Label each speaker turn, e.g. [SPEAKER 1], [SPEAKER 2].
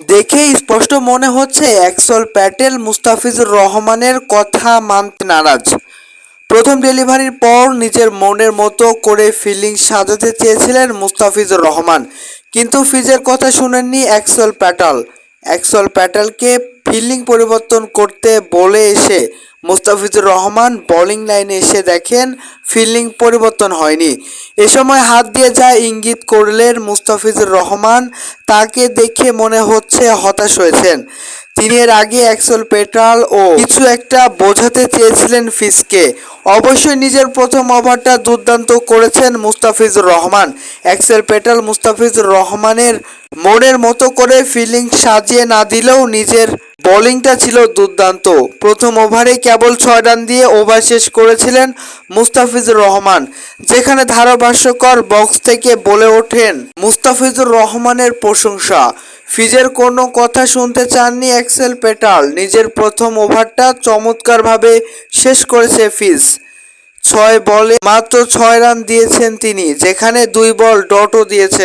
[SPEAKER 1] দেখেই স্পষ্ট মনে হচ্ছে অ্যাক্সল প্যাটেল, মুস্তাফিজুর রহমানের কথা মানতে নারাজ। প্রথম ডেলিভারির পর নিজের মনের মতো করে ফিল্ডিং সাজাতে চেয়েছিলেন মুস্তাফিজুর রহমান। কিন্তু ফিজের কথা শুনেননি অ্যাক্সল প্যাটেল। অ্যাক্সল প্যাটেলকে ফিল্ডিং পরিবর্তন করতে বলে এসে মুস্তাফিজুর রহমান বোলিং লাইনে এসে দেখেন ফিল্ডিং পরিবর্তন হয়নি। এ সময় হাত দিয়ে যা ইঙ্গিত করলেন মুস্তাফিজুর রহমান, তাকে দেখে মনে হচ্ছে হতাশ হয়েছেন। তিনি এর আগে অ্যাক্সল পেট্রাল ও কিছু একটা বোঝাতে চেয়েছিলেন ফিসকে অবশ্যই নিজের প্রথম ওভারটা দুর্দান্ত করেছেন মুস্তাফিজুর রহমান। অ্যাক্সেল পেট্রাল মুস্তাফিজুর রহমানের মনের মতো করে ফিল্ডিং সাজিয়ে না দিলেও নিজের বোলিংটা ছিল দুর্দান্ত। প্রথম ওভারে কেবল ছয় রান দিয়ে ওভার শেষ করেছিলেন মুস্তাফিজুর রহমান, যেখানে ধারাভাষ্যকর বক্স থেকে বলে ওঠেন মুস্তাফিজুর রহমানের প্রশংসা। ফিজের কোনো কথা শুনতে চাননি এক্সেল পেটাল। নিজের প্রথম ওভারটা চমৎকারভাবে শেষ করেছে ফিজ। ছয় বলে মাত্র ছয় রান দিয়েছেন তিনি, যেখানে দুই বল ডটও দিয়েছেন।